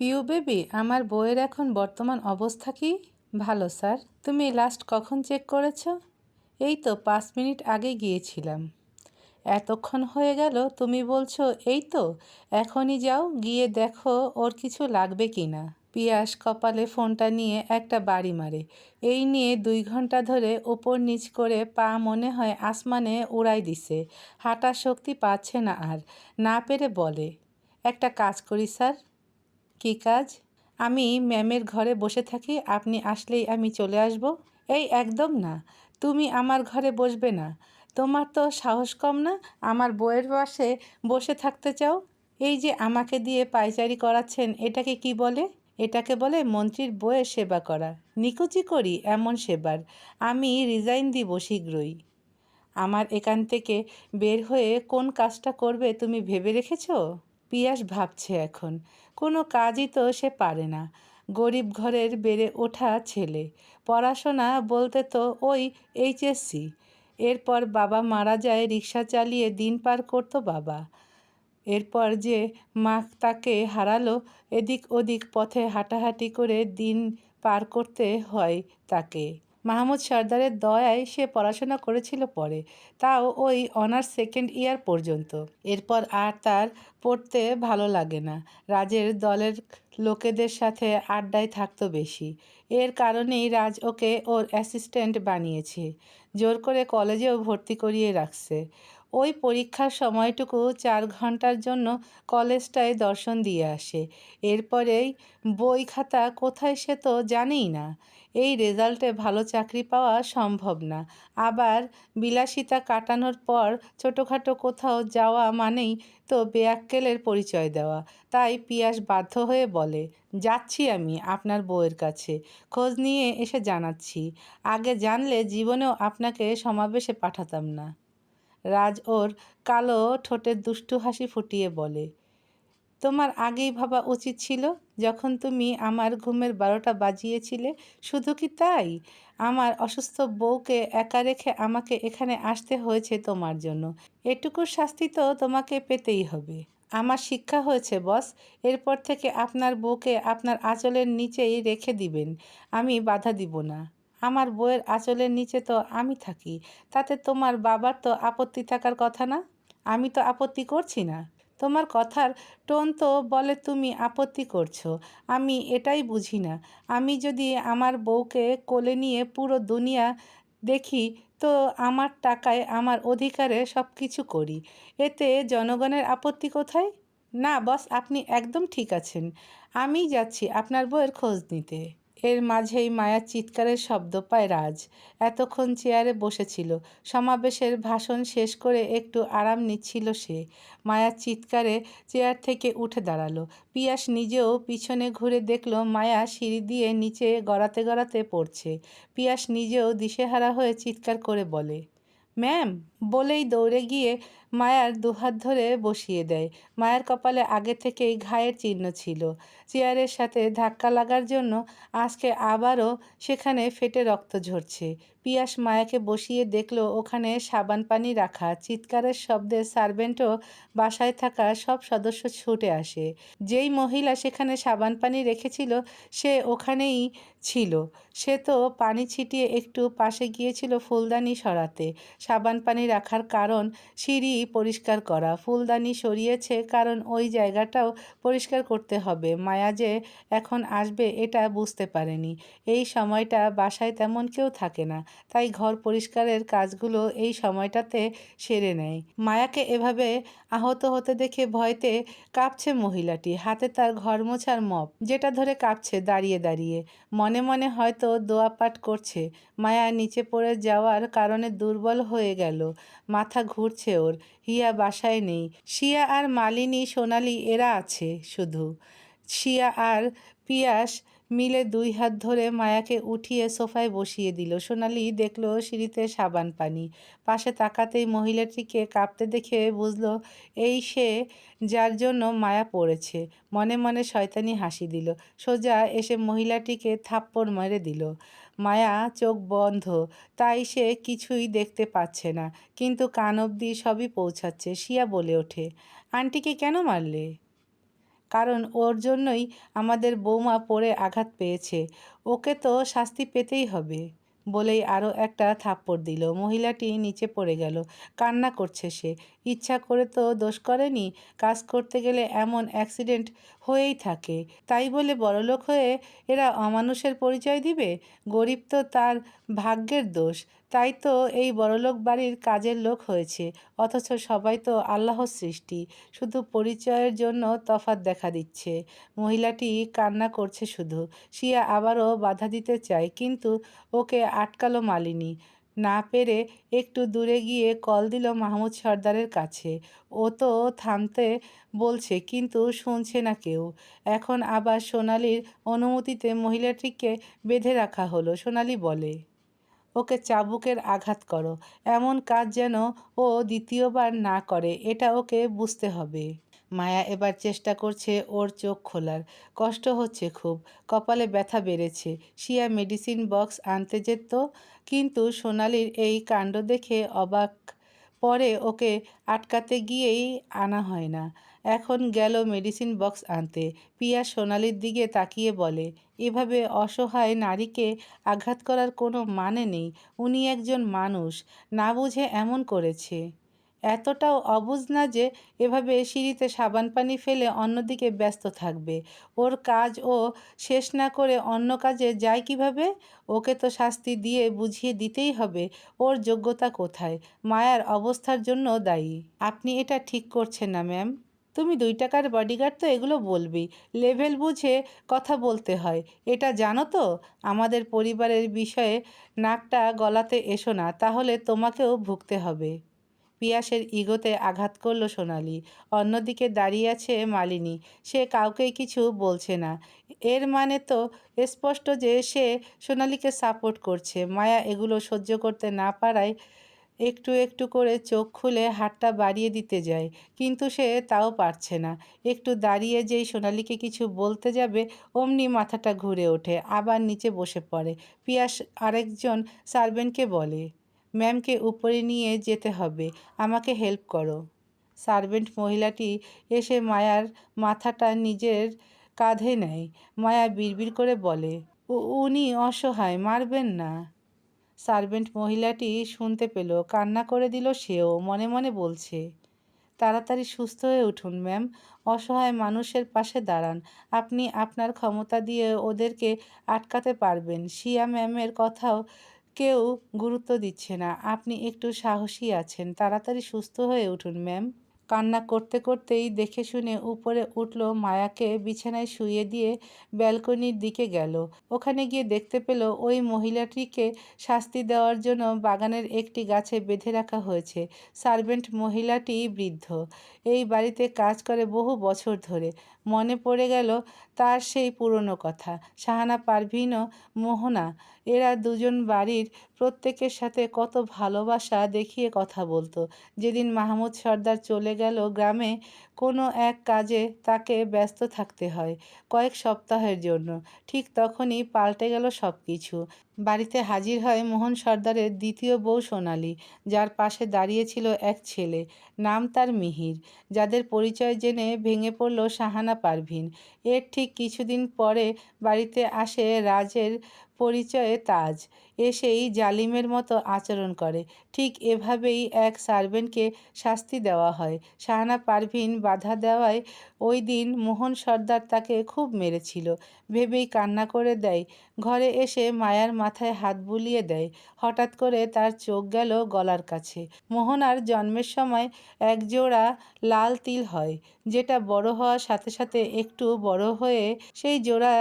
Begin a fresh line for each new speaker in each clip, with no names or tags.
Piu baby, আমার বইয়ের এখন বর্তমান অবস্থা কি? ভালো, স্যার। তুমি লাস্ট কখন চেক করেছ? এই তো পাঁচ মিনিট আগে গিয়েছিলাম। এতক্ষণ হয়ে গেল, তুমি বলছো, এই তো, এখনই যাও, গিয়ে দেখো ওর কিছু লাগবে কি না। পিয়াস কপালে ফোনটা নিয়ে একটা বাড়ি মারে। এই নিয়ে দুই ঘণ্টা ধরে ওপর নিচ করে পা মনে হয় আসমানে উড়াই দিছে। হাঁটার শক্তি পাচ্ছে না আর, না পেরে বলে, একটা কাজ করি, স্যার। কী কাজ? আমি ম্যামের ঘরে বসে থাকি, আপনি আসলেই আমি চলে আসব? এই একদম না। তুমি আমার ঘরে বসবে না। তোমার তো সাহস কম না? আমার বইয়ের পাশে বসে থাকতে চাও? এই যে আমাকে দিয়ে পায়চারি করাচ্ছেন, এটাকে কি বলে? এটাকে বলে মন্ত্রীর বইয়ের সেবা করা। নিকুচি করি এমন সেবার। আমি রিজাইন দিব শীঘ্রই। আমার এখান থেকে বের হয়ে কোন কাজটা করবে তুমি ভেবে রেখেছো? পিয়াস ভাবছে এখন। কোনো কাজই তো সে পারে না। গরিব ঘরের বেড়ে ওঠা ছেলে। পড়াশোনা বলতে তো ওই এইচএসসি এরপর বাবা মারা যায় রিক্সা চালিয়ে দিন পার করতো বাবা। এরপর যে মা তাকে হারালো, এদিক ওদিক পথে হাঁটাহাঁটি করে দিন পার করতে হয় তাকে। মাহমুদ সর্দারের দয়ায় সে পড়াশোনা করেছিল পরে, তাও ওই অনার্স সেকেন্ড ইয়ার পর্যন্ত। এরপর আর তার পড়তে ভালো লাগে না। রাজের দলের লোকেদের সাথে আড্ডায় থাকতো বেশি। এর কারণেই রাজ ওকে ওর অ্যাসিস্ট্যান্ট বানিয়েছে, জোর করে কলেজেও ভর্তি করিয়ে রাখছে। ওই পরীক্ষার সময়টুকু চার ঘণ্টার জন্য কলেজটায় দর্শন দিয়ে আসে। এরপরেই বই খাতা কোথায় সে তো জানেই না। এই রেজাল্টে ভালো চাকরি পাওয়া সম্ভব না। আবার বিলাসিতা কাটানোর পর ছোটোখাটো কোথাও যাওয়া মানেই তো বেয়াক্কেলের পরিচয় দেওয়া। তাই পিয়াস বাধ্য হয়ে বলে, যাচ্ছি আমি আপনার বউয়ের কাছে। খোঁজ নিয়ে এসে জানাচ্ছি। আগে জানলে জীবনেও আপনাকে সমাবেশে পাঠাতাম না। রাজ ওর কালো ঠোঁটের দুষ্টু হাসি ফুটিয়ে বলে তোমার আগেই ভাবা উচিত ছিল যখন তুমি আমার ঘুমের বারোটা বাজিয়েছিলে? শুধু কি তাই? আমার অসুস্থ বউকে একা রেখে আমাকে এখানে আসতে হয়েছে তোমার জন্য। এটুকু শাস্তি তো তোমাকে পেতেই হবে। আমার শিক্ষা হয়েছে, বস। এরপর থেকে আপনার বউকে আপনার আঁচলের নিচেই রেখে দিবেন। আমি বাধা দিব না। আমার বউয়ের আঁচলের নিচে তো আমি থাকি। তাতে তোমার বাবার তো আপত্তি থাকার কথা না? আমি তো আপত্তি করছি না। তোমার কথার টোন তো বলে তুমি আপত্তি করছ। আমি এটাই বুঝি না। আমি যদি আমার বউকে কোলে নিয়ে পুরো দুনিয়া দেখি, তো আমার টাকায় আমার অধিকারে সব কিছু করি। এতে জনগণের আপত্তি কোথায়? না, বস, আপনি একদম ঠিক আছেন। আমি যাচ্ছি আপনার বউয়ের খোঁজ নিতে। এর মাঝেই মায়ার চিৎকারের শব্দ পায় রাজ। এতক্ষণ চেয়ারে বসেছিল। সমাবেশের ভাষণ শেষ করে একটু আরাম নিচ্ছিল সে। মায়ার চিৎকারে চেয়ার থেকে উঠে দাঁড়াল। পিয়াস নিজেও পিছনে ঘুরে দেখল মায়া সিঁড়ি দিয়ে নিচে গড়াতে গড়াতে পড়ছে। পিয়াস নিজেও দিশেহারা হয়ে চিৎকার করে বলে, ম্যাম বলেই দৌড়ে গিয়ে মায়ার দুহাত ধরে বসিয়ে দেয়। মায়ের কপালে আগে থেকেই ঘায়ের চিহ্ন ছিল। চেয়ারের সাথে ধাক্কা লাগার জন্য আজকে আবারও সেখানে ফেটে রক্ত ঝরছে। পিয়াস মায়াকে বসিয়ে দেখল ওখানে সাবান পানি রাখা, চিৎকারের শব্দে সার্ভেন্টও বাসায় থাকা সব সদস্য ছুটে আসে। যেই মহিলা সেখানে সাবান পানি রেখেছিল, সে ওখানেই ছিল। সে তো পানি ছিটিয়ে একটু পাশে গিয়েছিল ফুলদানি সরাতে। সাবান পানি রাখার কারণ সিঁড়ি পরিষ্কার করা, ফুলদানি সরিয়েছে কারণ ওই জায়গাটাও পরিষ্কার করতে হবে। মায়া যে এখন আসবে এটা বুঝতে পারেনি। এই সময়টা বাসায় তেমন কেউ থাকে না, তাই ঘর পরিষ্কারের কাজগুলো এই সময়টাতে সেরে নেয়। মায়াকে এভাবে আহত হতে দেখে ভয়তে কাঁপছে মহিলাটি, হাতে তার ঘর মোছার মপ, যেটা ধরে কাঁপছে দাঁড়িয়ে দাঁড়িয়ে। মনে মনে হয়তো দোয়া পাঠ করছে। মায়া নিচে পড়ে যাওয়ার কারণে দুর্বল হয়ে গেল। মাথা ঘুরছে ওর। হিয়া বাসায় নেই। শিয়া আর মালিনী সোনালি এরা আছে শুধু। শিয়া আর পিয়াস মিলে দুই হাত ধরে মায়াকে উঠিয়ে সোফায় বসিয়ে দিল। সোনালি দেখল সিঁড়িতে সাবান পানি। পাশে তাকাতেই মহিলাটিকে কাঁপতে দেখে বুঝলো, এই সে যার জন্য মায়া পড়েছে। মনে মনে শয়তানি হাসি দিল। সোজা এসে মহিলাটিকে থাপ্পড় মেরে দিল। মায়া চোখ বন্ধ, তাই সে কিছুই দেখতে পাচ্ছে না। কিন্তু কান অব্দি সবই পৌঁছাচ্ছে, শিয়া বলে ওঠে। আন্টিকে কেন মারলে? কারণ ওর জন্যই আমাদের বৌমা পড়ে আঘাত পেয়েছে। ওকে তো শাস্তি পেতেই হবে। বলেই আরও একটা থাপ্পড় দিল। মহিলাটি নিচে পড়ে গেল। কান্না করছে সে। ইচ্ছা করে তো দোষ করেনি। কাজ করতে গেলে এমন অ্যাক্সিডেন্ট হয়েই থাকে। তাই বলে বড়লোক হয়ে এরা অমানুষের পরিচয় দিবে? গরিব তো তার ভাগ্যের দোষ। তাই তো এই বড়লোক বাড়ির কাজের লোক হয়েছে, অথচ সবাই তো আল্লাহর সৃষ্টি, শুধু পরিচয়ের জন্য তফাৎ দেখা দিচ্ছে। মহিলাটি কান্না করছে শুধু, শিয়া আবারও বাধা দিতে চায়, কিন্তু ওকে আটকালো মালিনী। না পেরে একটু দূরে গিয়ে কল দিল মাহমুদ সর্দারের কাছে। ও তো থামতে বলছে, কিন্তু শুনছে না কেউ। এখন আবার সোনালির অনুমতিতে মহিলাটিকে বেঁধে রাখা হলো, সোনালি বলে। ওকে চাবুকের আঘাত করো। এমন কাজ যেন ও দ্বিতীয়বার না করে, এটা ওকে বুঝতে হবে। মায়া এবার চেষ্টা করছে ওর চোখ খোলার। কষ্ট হচ্ছে খুব। কপালে ব্যথা বেড়েছে। শিয়া মেডিসিন বক্স আনতে যেত, কিন্তু সোনালির এই কাণ্ড দেখে অবাক পরে ওকে আটকাতে গিয়েই আনা হয় না। এখন গেল মেডিসিন বক্স আনতে। পিয়া সোনালির দিকে তাকিয়ে বলে, এভাবে অসহায় নারীকে আঘাত করার কোনো মানে নেই। উনি একজন মানুষ, না বুঝে এমন করেছে। এতটাও অবুঝ না যে এভাবে সিঁড়িতে সাবান পানি ফেলে অন্যদিকে ব্যস্ত থাকবে। ওর কাজ ও শেষ না করে অন্য কাজে যায় কীভাবে? ওকে তো শাস্তি দিয়ে বুঝিয়ে দিতেই হবে। ওর যোগ্যতা কোথায়? মায়ার অবস্থার জন্য দায়ী। আপনি এটা ঠিক করছেন না, ম্যাম। তুমি দুই টাকার বডিগার্ড তো এগুলো বলবি লেভেল বুঝে কথা বলতে হয়। এটা জানো তো? আমাদের পরিবারের বিষয়ে নাকটা গলাতে এসো না, তাহলে তোমাকেও ভুগতে হবে। পিয়াসের ইগোতে আঘাত করল সোনালি। অন্যদিকে দাঁড়িয়ে আছে মালিনী। সে কাউকেই কিছু বলছে না। এর মানে তো স্পষ্ট যে সে সোনালিকে সাপোর্ট করছে। মায়া এগুলো সহ্য করতে না পারায় একটু একটু করে চোখ খুলে হাতটা বাড়িয়ে দিতে যায়, কিন্তু সে তাও পারছে না। একটু দাঁড়িয়ে যেই সোনালিকে কিছু বলতে যাবে, অমনি মাথাটা ঘুরে ওঠে, আবার নিচে বসে পড়ে। পিয়াস আরেকজন সার্ভেন্টকে বলে, ম্যামকে উপরে নিয়ে যেতে হবে, আমাকে হেল্প করো। সার্ভেন্ট মহিলাটি এসে মায়ার মাথাটা নিজের কাঁধে নেয়। মায়া বিড়বিড় করে বলে উনি অসহায়, মারবেন না। সার্ভেন্ট মহিলাটি শুনতে পেল, কান্না করে দিল সেও, মনে মনে বলছে, তাড়াতাড়ি সুস্থ হয়ে উঠুন, ম্যাম, অসহায় মানুষের পাশে দাঁড়ান, আপনি আপনার ক্ষমতা দিয়ে ওদেরকে আটকাতে পারবেন, শিয়া ম্যামের কথাও কেউ গুরুত্ব দিচ্ছে না, আপনি একটু সাহসী আছেন, তাড়াতাড়ি সুস্থ হয়ে উঠুন, ম্যাম। কান্না করতে করতেই দেখে শুনে উপরে উঠল মায়াকে বিছানায় শুয়ে দিয়ে ব্যালকনির দিকে গেল। ওখানে গিয়ে দেখতে পেল ওই মহিলাটিকে শাস্তি দেওয়ার জন্য বাগানের একটি গাছে বেঁধে রাখা হয়েছে। সার্ভেন্ট মহিলাটি বৃদ্ধ। এই বাড়িতে কাজ করে বহু বছর ধরে। মনে পড়ে গেল তার সেই পুরনো কথা। শাহানা পারভিন ও মোহনা, এরা দুজন বাড়ির প্রত্যেকের সাথে কত ভালোবাসা দেখিয়ে কথা বলতো। যেদিন মাহমুদ সর্দার চলে গেল গ্রামে, কোনো এক কাজে তাকে ব্যস্ত থাকতে হয় কয়েক সপ্তাহের জন্য। ঠিক তখনই পাল্টে গেল সব কিছু বাড়িতে হাজির হয় মোহন সর্দারের দ্বিতীয় বউ সোনালি, যার পাশে দাঁড়িয়েছিল এক ছেলে। নাম তার মিহির, যাদের পরিচয় জেনে ভেঙে পড়ল শাহানা পারভিন। এর ঠিক কিছুদিন পরে বাড়িতে আসে রাজের পরিচয়ে তাজ। এসেই জালিমের মতো আচরণ করে। ঠিক এভাবেই এক সার্ভেন্টকে শাস্তি দেওয়া হয়। শাহানা পারভিন বাধা দেওয়ায় ওই দিন মোহন সর্দার তাকে খুব মেরেছিল। ভেবেই কান্না করে দেয়। ঘরে এসে মায়ার মাথায় হাত বুলিয়ে দেয়। হঠাৎ করে তার চোখ গেল গলার কাছে। মোহনার জন্মের সময় একজোড়া লাল তিল হয়। যেটা বড় হওয়ার সাথে সাথে একটু বড় হয়ে সেই জোড়া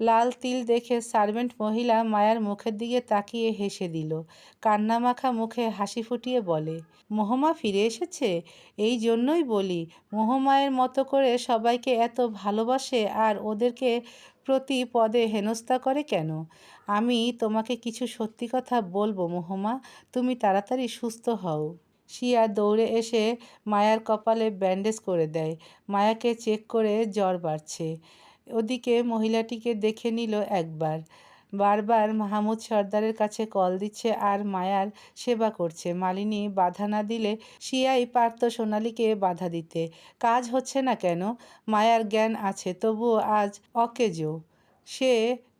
লাল তিল দেখে সার্ভেন্ট মহিলা মায়ার মুখের দিকে তাকিয়ে হেসে দিল। কান্নামাখা মুখে হাসি ফুটিয়ে বলে, মোহমা ফিরে এসেছে? এই জন্যই বলি, মোহমায়ের মতো করে সবাইকে এত ভালোবাসে আর ওদেরকে প্রতি পদে হেনস্থা করে কেন? আমি তোমাকে কিছু সত্যি কথা বলব মোহমা, তুমি তাড়াতাড়ি সুস্থ হও। শিয়া দৌড়ে এসে মায়ার কপালে ব্যান্ডেজ করে দেয়। মায়াকে চেক করে জ্বর বাড়ছে। ওদিকে মহিলাটিকে দেখে নিল একবার। বারবার মাহমুদ সর্দারের কাছে কল দিচ্ছে আর মায়ার সেবা করছে। মালিনী বাধা না দিলে শিয়াই পারত সোনালিকে বাধা দিতে। কাজ হচ্ছে না কেন? মায়ার জ্ঞান আছে, তবুও আজ অকেজো। সে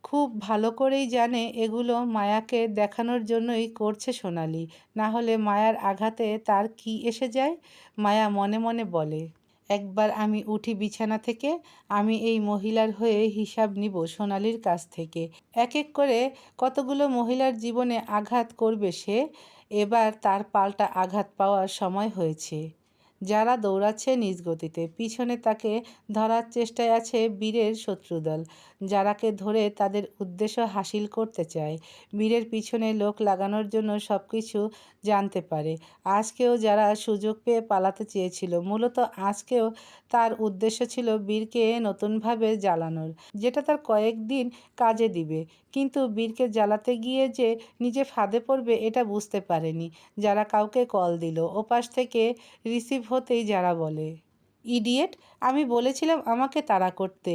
খুব ভালো করেই জানে এগুলো মায়াকে দেখানোর জন্যই করছে সোনালি। না হলে মায়ার আঘাতে তার কি এসে যায়? মায়া মনে মনে বলে। একবার আমি উঠি বিছানা থেকে, আমি এই মহিলার হয়ে হিসাব নিব সোনালির কাছ থেকে। এক এক করে কতগুলো মহিলার জীবনে আঘাত করবে সে? এবার তার পাল্টা আঘাত পাওয়ার সময় হয়েছে। যারা দৌড়াচ্ছে নিজ গতিতে। পিছনে তাকে ধরার চেষ্টায় আছে বীরের শত্রুদল, যারাকে ধরে তাদের উদ্দেশ্য হাসিল করতে চায়। বীরের পিছনে লোক লাগানোর জন্য সব কিছু জানতে পারে। আজকেও যারা সুযোগ পেয়ে পালাতে চেয়েছিল, মূলত আজকেও তার উদ্দেশ্য ছিল বীরকে নতুনভাবে জ্বালানোর, যেটা তার কয়েকদিন কাজে দিবে। কিন্তু বীরকে জ্বালাতে গিয়ে যে নিজে ফাঁদে পড়বে, এটা বুঝতে পারেনি। যারা কাউকে কল দিল, ওপাশ থেকে রিসিভ হতেই যারা বলে, ইডিয়েট, আমি বলেছিলাম আমাকে তাড়া করতে,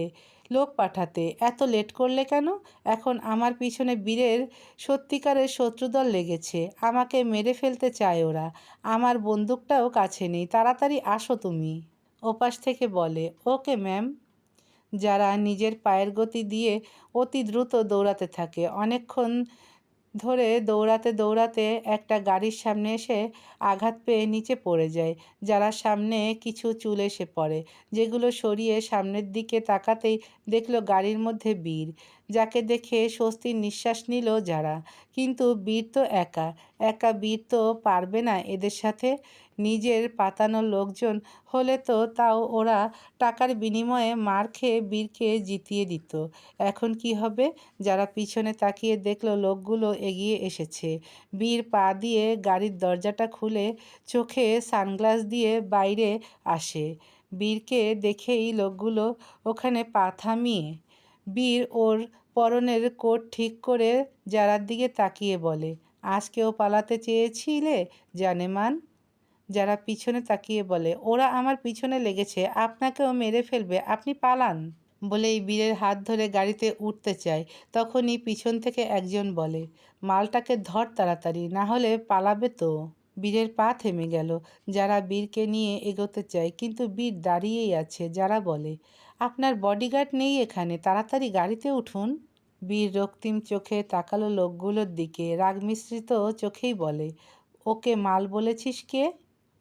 লোক পাঠাতে, এত লেট করলে কেন? এখন আমার পিছনে বীরের সত্যিকারের শত্রুদল লেগেছে, আমাকে মেরে ফেলতে চায় ওরা, আমার বন্দুকটাও কাছে নেই, তাড়াতাড়ি আসো তুমি। ওপাশ থেকে বলে, ওকে, ম্যাম। যারা নিজের পায়ের গতি দিয়ে অতি দ্রুত দৌড়াতে থাকে, অনেকক্ষণ ধরে দৌড়াতে দৌড়াতে একটা গাড়ির সামনে এসে আঘাত পেয়ে নিচে পড়ে যায়। যারা সামনে কিছু চুল এসে পড়ে, যেগুলো সরিয়ে সামনের দিকে তাকাতেই দেখল গাড়ির মধ্যে বীর, যাকে দেখে স্বস্তির নিঃশ্বাস নিল যারা। কিন্তু বীর তো একা একা বীর তো পারবে না এদের সাথে। নিজের পাতানো লোকজন হলে তো তাও ওরা টাকার বিনিময়ে মার খেয়ে বীরকে জিতিয়ে দিত। এখন কি হবে? যারা পিছনে তাকিয়ে দেখল লোকগুলো এগিয়ে এসেছে। বীর পা দিয়ে গাড়ির দরজাটা খুলে চোখে সানগ্লাস দিয়ে বাইরে আসে। বীরকে দেখেই লোকগুলো ওখানে পা থামিয়ে, বীর ওর পরনের কোট ঠিক করে যারার দিকে তাকিয়ে বলে, আজকেও পালাতে চেয়েছিলে জানেমান? যারা পিছনে তাকিয়ে বলে, ওরা আমার পিছনে লেগেছে, আপনাকেও মেরে ফেলবে, আপনি পালান। বলেই বীরের হাত ধরে গাড়িতে উঠতে চায়। তখনই পিছন থেকে একজন বলে, মালটাকে ধর তাড়াতাড়ি, না হলে পালাবে তো। বীরের পা থেমে গেল। যারা বীরকে নিয়ে এগোতে চায়, কিন্তু বীর দাঁড়িয়েই আছে, যারা বলে, আপনার বডিগার্ড নেই এখানে, তাড়াতাড়ি গাড়িতে উঠুন। বীর রক্তিম চোখে তাকালো লোকগুলোর দিকে রাগ মিশ্রিত চোখেই বলে, ওকে মাল বলেছিস কে?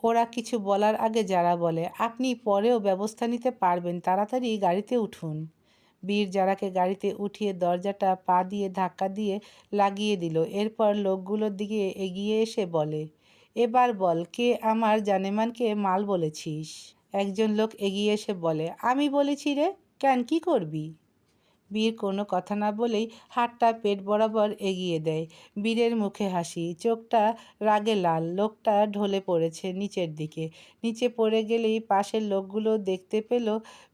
ওরা কিছু বলার আগে যারা বলে, আপনি পরেও ব্যবস্থা নিতে পারবেন, তাড়াতাড়ি গাড়িতে উঠুন। বীর যারাকে গাড়িতে উঠিয়ে দরজাটা পা দিয়ে ধাক্কা দিয়ে লাগিয়ে দিল, এরপর লোকগুলোর দিকে এগিয়ে এসে বলে, এবার বল, কে আমার জানেমানকে মাল বলেছিস? একজন লোক এগিয়ে এসে বলে, আমি বলেছি রে, কেন কি করবি? বীর কোনো কথা না বলেই হাতটা পেট বরাবর এগিয়ে দেয়। বীরের মুখে হাসি, চোখটা রাগে লাল, লোকটা ঢলে পড়েছে নিচের দিকে। নিচে পড়ে গেলেই পাশের লোকগুলো দেখতে পেল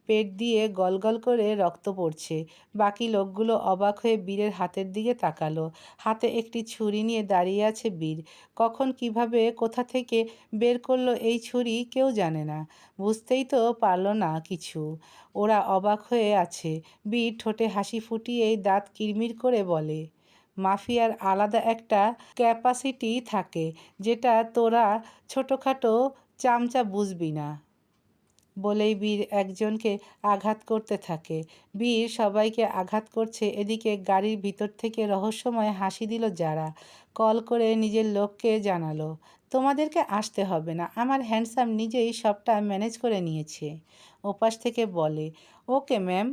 পেট দিয়ে গলগল করে রক্ত পড়ছে। বাকি লোকগুলো অবাক হয়ে বীরের হাতের দিকে তাকালো। হাতে একটি ছুরি নিয়ে দাঁড়িয়ে আছে বীর। কখন কীভাবে, কোথা থেকে বের করল এই ছুরি কেউ জানে না। বুঝতেই তো পারল না কিছু। ওরা অবাক হয়ে আছে। বীর ঠোঁটে হাসি ফুটিয়েই দাঁত কিরমির করে বলে, মাফিয়ার আলাদা একটা ক্যাপাসিটি থাকে, যেটা তোরা ছোটোখাটো চামচা বুঝবি না। বলেই বীর একজনকে আঘাত করতে থাকে। বীর সবাইকে আঘাত করছে এদিকে গাড়ির ভিতর থেকে রহস্যময় হাসি দিল যারা। কল করে নিজের লোককে জানালো, তোমাদেরকে আসতে হবে না, আমার হ্যান্ডসাম নিজেই সবটা ম্যানেজ করে নিয়েছে। ওপাশ থেকে বলে, ওকে, ম্যাম।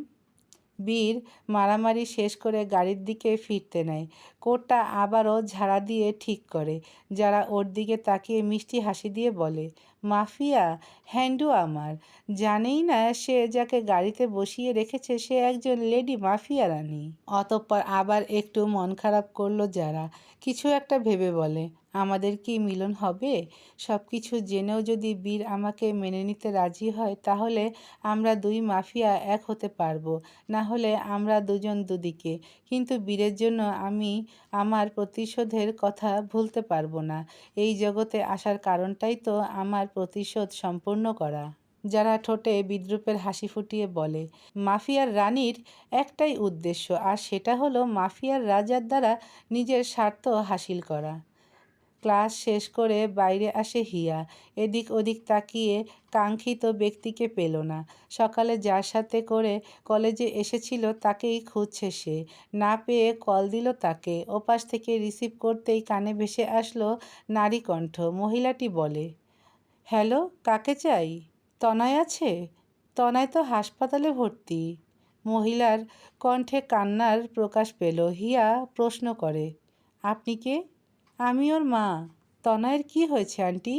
বীর মারামারি শেষ করে গাড়ির দিকে ফিরতে নেয়। কোটটা আবারও ঝাড়া দিয়ে ঠিক করে, যারা ওর দিকে তাকিয়ে মিষ্টি হাসি দিয়ে বলে, মাফিয়া, হ্যান্ডু আমার, জানেই না সে যাকে গাড়িতে বসিয়ে রেখেছে সে একজন লেডি মাফিয়া রানী। অতঃপর আবার একটু মন খারাপ করল যারা, কিছু একটা ভেবে বলে আমাদের কি মিলন হবে? সব কিছু জেনেও যদি বীর আমাকে মেনে নিতে রাজি হয়, তাহলে আমরা দুই মাফিয়া এক হতে পারব। না হলে আমরা দুজন দুদিকে। কিন্তু বীরের জন্য আমি আমার প্রতিশোধের কথা ভুলতে পারব না। এই জগতে আসার কারণটাই তো আমার প্রতিশোধ সম্পূর্ণ করা। যারা ঠোঁটে বিদ্রুপের হাসি ফুটিয়ে বলে, মাফিয়ার রানীর একটাই উদ্দেশ্য, আর সেটা হলো মাফিয়ার রাজার দ্বারা নিজের স্বার্থ হাসিল করা। ক্লাস শেষ করে বাইরে আসে হিয়া। এদিক ওদিক তাকিয়ে কাঙ্ক্ষিত ব্যক্তিকে পেল না। সকালে যার সাথে করে কলেজে এসেছিল তাকেই খুঁজছে সে। না পেয়ে কল দিল তাকে। ওপাশ থেকে রিসিভ করতেই কানে ভেসে আসলো নারী কণ্ঠ। মহিলাটি বলে, হ্যালো, কাকে চাই? তনয় আছে? তনয় তো হাসপাতালে ভর্তি। মহিলার কণ্ঠে কান্নার প্রকাশ পেল। হিয়া প্রশ্ন করে, আপনি কে? আমি ওর মা। তনয়ের কি হয়েছে, আন্টি?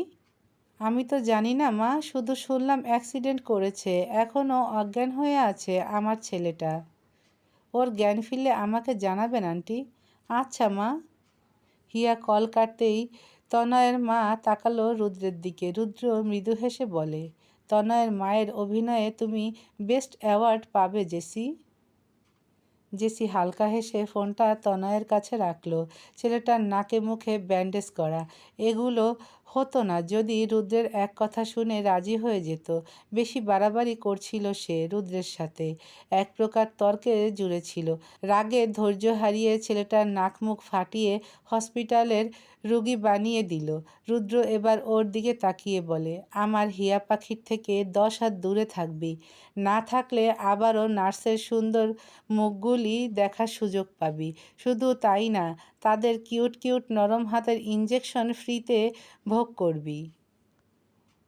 আমি তো জানি না, মা। শুধু শুনলাম অ্যাক্সিডেন্ট করেছে। এখনও অজ্ঞান হয়ে আছে আমার ছেলেটা। ওর জ্ঞান ফিরলে আমাকে জানাবেন, আন্টি? আচ্ছা মা। হিয়া কল কাটতেই তনয়ের মা তাকালো রুদ্রের দিকে। রুদ্র মৃদু হেসে বলে, তনয়ের মায়ের অভিনয়ে তুমি বেস্ট অ্যাওয়ার্ড পাবে, জেসি। জেসি হালকা হেসে ফোনটা তনয়ের কাছে রাখল ছেলেটার নাকে মুখে ব্যান্ডেজ করা। এগুলো হতো না। যদি রুদ্রের এক কথা শুনে রাজি হয়ে যেত, বেশি বাড়াবাড়ি করছিল সে রুদ্রের সাথে। এক প্রকার তর্কে জুড়েছিল রাগে ধৈর্য হারিয়ে ছেলেটার নাক মুখ ফাটিয়ে হসপিটালের রুগী বানিয়ে দিল। রুদ্র এবার ওর দিকে তাকিয়ে বলে, আমার হিয়া পাখির থেকে দশ হাত দূরে থাকবি। না থাকলে আবারও নার্সের সুন্দর মুখগুলি দেখার সুযোগ পাবি। শুধু তাই না, তাদের কিউট কিউট নরম হাতের ইঞ্জেকশন ফ্রিতে ভোগ করবি।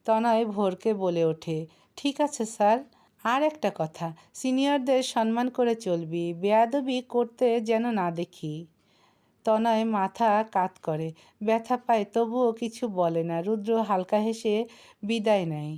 তনয় ভোরকে বলে ওঠে, ঠিক আছে স্যার। আর একটা কথা, সিনিয়রদের সম্মান করে চলবি, বেয়াদবি করতে যেন না দেখি তনয় মাথা কাত করে, ব্যথা পায়, তবুও কিছু বলে না রুদ্র হালকা হেসে, বিদায় নেয়